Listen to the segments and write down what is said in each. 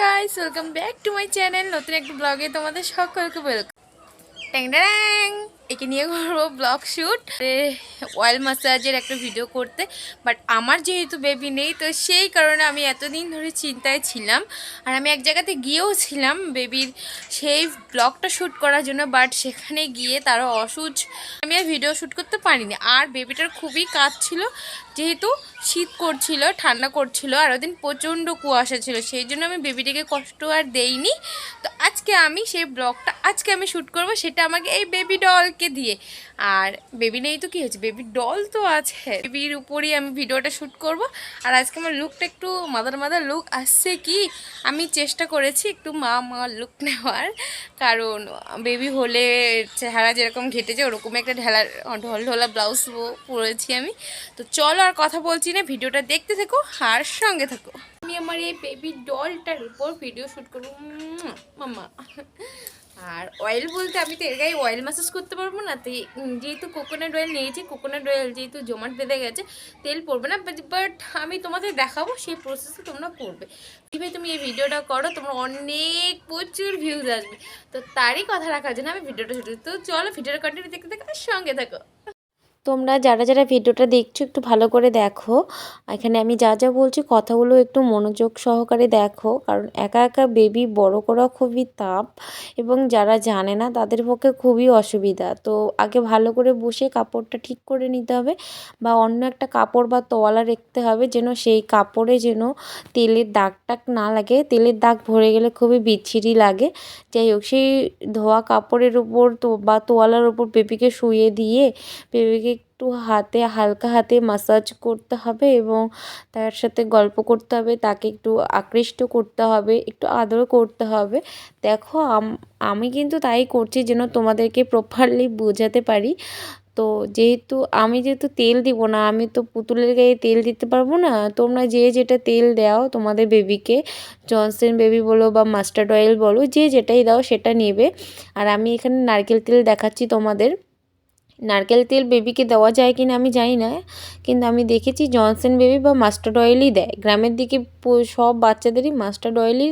Guys welcome back to my channel নতুন একটা ব্লগে তোমাদের সকলকে ওয়েলকাম ট্যাং ট্যাং একে নিয়ে করব ব্লগ শ্যুট অয়েল মাসাজের একটা ভিডিও করতে বাট আমার যেহেতু বেবি নেই, তো সেই কারণে আমি এতদিন ধরে চিন্তায় ছিলাম। আর আমি এক জায়গাতে গিয়েও ছিলাম বেবির সেই ব্লগটা শ্যুট করার জন্য বাট সেখানে গিয়ে তারা অসুচ, আমি আর ভিডিও শ্যুট করতে পারিনি। আর বেবিটার খুবই কাজ ছিল, যেহেতু শীত করছিল, ঠান্ডা করছিল, আর ওদিন প্রচণ্ড কুয়াশা ছিল, সেই জন্য আমি বেবিটাকে কষ্ট আর দেইনি। তো আজকে আমি সেই ব্লগটা, আজকে আমি শ্যুট করব সেটা আমাকে এই বেবি ডলকে দিয়ে। আর বেবি নেই তো কী হয়েছে? বেবি ডল তো আছে। বেবির উপরই আমি ভিডিওটা শ্যুট করব। আর আজকে আমার লুকটা একটু মাদার মাদার লুক আসছে কি? আমি চেষ্টা করেছি একটু মা মা লুক নেওয়ার। কারণ বেবি হলে চেহারা যেরকম ঘেটেছে ওরকম একটা ঢেলার, ঢল ঢোলা ব্লাউজ পরেছি আমি। তো চলো আর কথা বলছি না ভিডিওটা দেখতে থেকো, আর সঙ্গে থাকো। আমি আমার এই বেবি ডলটার উপর ভিডিও শ্যুট করব। মাম্মা। আর অয়েল বলতে আমি তো এর গায়ে অয়েল ম্যাসাজ করতে পারব না তো যেহেতু কোকোনাট অয়েল নিয়েছি কোকোনাট অয়েল যেহেতু জমাট বেঁধে গেছে, তেল পড়বে না বাট আমি তোমাদের দেখাবো, সেই প্রসেসে তোমরা করবে। কীভাবে তুমি এই ভিডিওটা করো, তোমার অনেক প্রচুর ভিউজ আসবে। তো তারই কথা রাখার জন্য আমি ভিডিওটা শুরু তো চলো ভিডিওটা কন্টিনিউ দেখতে তার সঙ্গে থাকো। তোমরা যারা যারা ভিডিওটা দেখছ, একটু ভালো করে দেখো। এখানে আমি যা যা বলছি, কথাগুলো একটু মনোযোগ সহকারে দেখো। কারণ একা একা বেবি বড় করা খুবই তাপ এবং যারা জানে না, তাদের পক্ষে খুবই অসুবিধা। তো আগে ভালো করে বসে কাপড়টা ঠিক করে নিতে হবে বা অন্য একটা কাপড় বা তোয়ালা রাখতে হবে যেন সেই কাপড়ে যেন তেলের দাগ টাগ না লাগে। তেলের দাগ ভরে গেলে খুবই বিচ্ছিরি লাগে। যাই হোক, সেই ধোয়া কাপড়ের উপর তো বা তোয়ালার উপর বেবিকে শুয়ে দিয়ে বেবিকে একটু হাতে, হালকা হাতে মাসাজ করতে হবে এবং তার সাথে গল্প করতে হবে, তাকে একটু আকৃষ্ট করতে হবে, একটু আদর করতে হবে। দেখো, আমি কিন্তু তাই করছি যেন তোমাদেরকে প্রপারলি বোঝাতে পারি। তো যেহেতু আমি যেহেতু তেল দিব না, আমি তো পুতুলের গায়ে তেল দিতে পারব না, তোমরা যে যেটা তেল দাও, তোমাদের বেবিকে জনসেন বেবি বলো বা মাস্টার্ড অয়েল বলো, যে যেটাই দাও সেটা নেবে। আর আমি এখানে নারকেল তেল দেখাচ্ছি তোমাদের। নারকেল তেল বেবিকে দেওয়া যায় কিনা আমি জানি না, কিন্তু আমি দেখেছি জনসন বেবি বা মাস্টার্ড অয়েলই দেয়। গ্রামের দিকে সব বাচ্চাদেরই মাস্টার্ড অয়েলই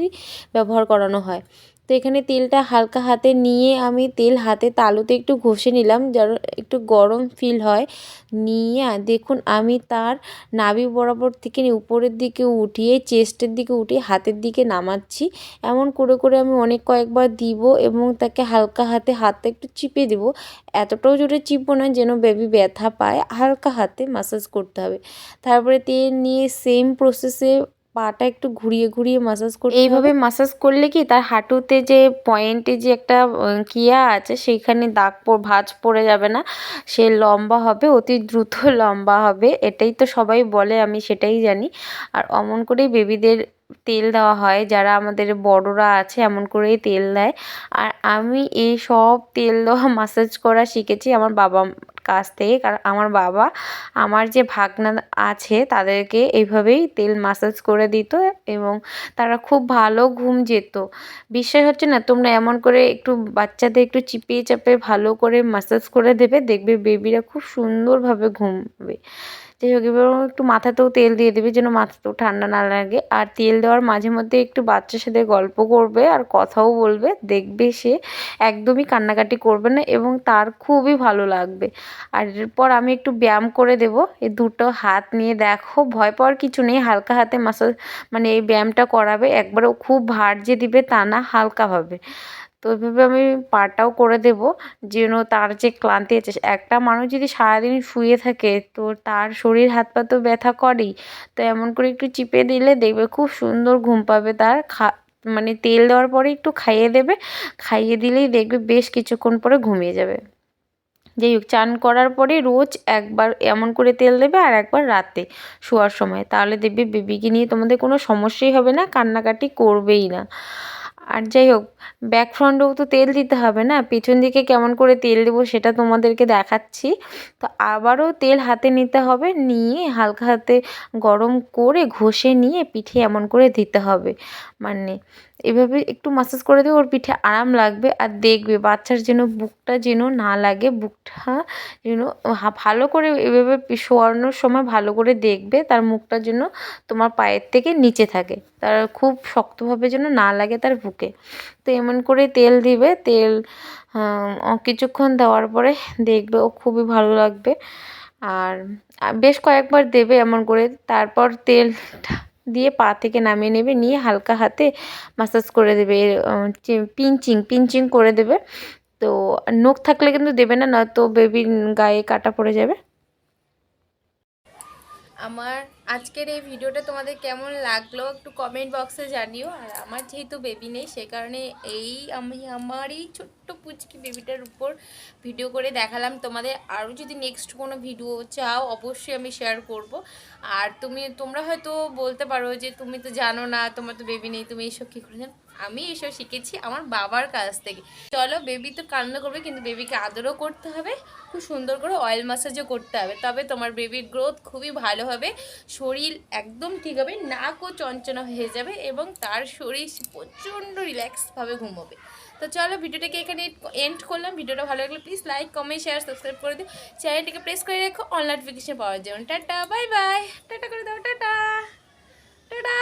ব্যবহার করানো হয়। তো এখানে তেলটা হালকা হাতে নিয়ে আমি তেল হাতে তালুতে একটু ঘষে নিলাম, যেন একটু গরম ফিল হয়। নিয়ে দেখুন, আমি তার নাভি বরাবর থেকে উপরের দিকে উঠিয়ে চেস্টের দিকে উঠিয়ে হাতের দিকে নামাচ্ছি। এমন করে করে আমি অনেক কয়েকবার দিব এবং তাকে হালকা হাতে হাতটা একটু চিপে দেবো। এতটাও জোরে চিপবো না যেন বেবি ব্যথা পায়। হালকা হাতে মাসাজ করতে হবে। তারপরে তেল নিয়ে সেম প্রসেসে পাটা একটু ঘুরিয়ে ঘুরিয়ে মাসাজ করতে এইভাবে মাসাজ করলে কি তার হাঁটুতে যে পয়েন্টে যে একটা কিয়া আছে সেইখানে দাগ ভাঁজ পড়ে যাবে না, সে লম্বা হবে, অতি দ্রুত লম্বা হবে, এটাই তো সবাই বলে, আমি সেটাই জানি। আর অমন করেই বেবিদের তেল দেওয়া হয়, যারা আমাদের বড়রা আছে এমন করেই তেল দেয়। আর আমি এই সব তেল দেওয়া মাসাজ করা শিখেছি আমার বাবা কাছ থেকে। কারণ আমার বাবা, আমার যে ভাগনা আছে তাদেরকে এইভাবেই তেল মাসাজ করে দিত এবং তারা খুব ভালো ঘুম যেত। বিশ্বাস হচ্ছে না, তোমরা এমন করে একটু বাচ্চাদের একটু চিপিয়ে চাপে ভালো করে মাসাজ করে দেবে, দেখবে বেবিরা খুব সুন্দরভাবে ঘুমবে। যাই হোক এবার একটু মাথাতেও তেল দিয়ে দেবে যেন মাথাতেও ঠান্ডা না লাগে। আর তেল দেওয়ার মাঝে মধ্যে একটু বাচ্চার সাথে গল্প করবে আর কথাও বলবে, দেখবে সে একদমই কান্নাকাটি করবে না এবং তার খুবই ভালো লাগবে। আর এরপর আমি একটু ব্যায়াম করে দেব এই দুটো হাত নিয়ে দেখো, ভয় পাওয়ার কিছু নেই, হালকা হাতে মাসাজ মানে এই ব্যায়ামটা করাবে একবারেও খুব ভার যে দিবে তা না হালকাভাবে তো এভাবে আমি পাটাও করে দেব। যেন তার যে ক্লান্তি আছে, একটা মানুষ যদি সারাদিন শুয়ে থাকে, তো তার শরীর হাত পা তো ব্যথা করেই। তো এমন করে একটু চিপে দিলে দেখবে খুব সুন্দর ঘুম পাবে। তার খা মানে তেল দেওয়ার পরে একটু খাইয়ে দেবে। খাইয়ে দিলেই দেখবে বেশ কিছুক্ষণ পরে ঘুমিয়ে যাবে। যাই হোক, চান করার পরে রোজ একবার এমন করে তেল দেবে আর একবার রাতে শোয়ার সময়। তাহলে দেখবে বেবিকে নিয়ে তোমাদের কোনো সমস্যাই হবে না, কান্নাকাটি করবেই না। আর যাই হোক ব্যাক ফ্রন্টেও তো তেল দিতে হবে না? পিছন দিকে কেমন করে তেল দেবো সেটা তোমাদেরকে দেখাচ্ছি। তো আবারও তেল হাতে নিতে হবে, নিয়ে হালকা হাতে গরম করে ঘষে নিয়ে পিঠে এমন করে দিতে হবে। মানে এভাবে একটু মাসাজ করে দেবে, ওর পিঠে আরাম লাগবে আর দেখবে বাচ্চার যেন বুকটা যেন না লাগে, বুকটা যেন ভালো করে এভাবে শোয়ানোর সময় ভালো করে দেখবে, তার মুখটা যেন তোমার পায়ের থেকে নিচে থাকে, তার খুব শক্তভাবে যেন না লাগে তার বুকে। তো এমন করে তেল দিবে, তেল কিছুক্ষণ দেওয়ার পরে দেখবে ও খুবই ভালো লাগবে। আর বেশ কয়েকবার দেবে এমন করে, তারপর তেলটা দিয়ে পা থেকে নামিয়ে নেবে, নিয়ে হালকা হাতে মাসাজ করে দেবে পিঞ্চিং পিঞ্চিং করে দেবে। তো নখ থাকলে কিন্তু দেবে না, নয়তো বেবির গায়ে কাটা পড়ে যাবে। আমার আজকের এই ভিডিওটা তোমাদের কেমন লাগল একটু কমেন্ট বক্সে জানিও। আর আমার যেহেতু বেবি নেই, সে কারণে এই আমি আমার এই ছোট্ট পুচকি বেবিটার উপর ভিডিও করে দেখালাম। তোমাদের আরও যদি নেক্সট কোনো ভিডিও চাও, অবশ্যই আমি শেয়ার করব। আর তুমি, তোমরা হয়তো বলতে পারো যে তুমি তো জানো না, তোমার তো বেবি নেই, তুমি এইসব কী করে জানো? আমি এসব শিখেছি আমার বাবার কাছ থেকে। চলো বেবি তো কান্না করবে, কিন্তু বেবিকে আদরও করতে হবে। খুব সুন্দর করে অয়েল ম্যাসাজও করতে হবে। তবে তোমার বেবির গ্রোথ খুবই ভালো হবে। শরীর একদম ঠিক হবে, নাকও চঞ্চনা হয়ে যাবে এবং তার শরীর প্রচণ্ড রিল্যাক্সভাবে ঘুমোবে। তো চলো ভিডিওটাকে এখানে এন্ড করলাম। ভিডিওটা ভালো লাগলে please like comment share subscribe করে দিও। চ্যানেলটিকে প্রেস করে রেখো অন নোটিফিকেশন পাওয়ার জন্য। টাটা বাই বাই টাটা করে দাও, টাটা। টাটা।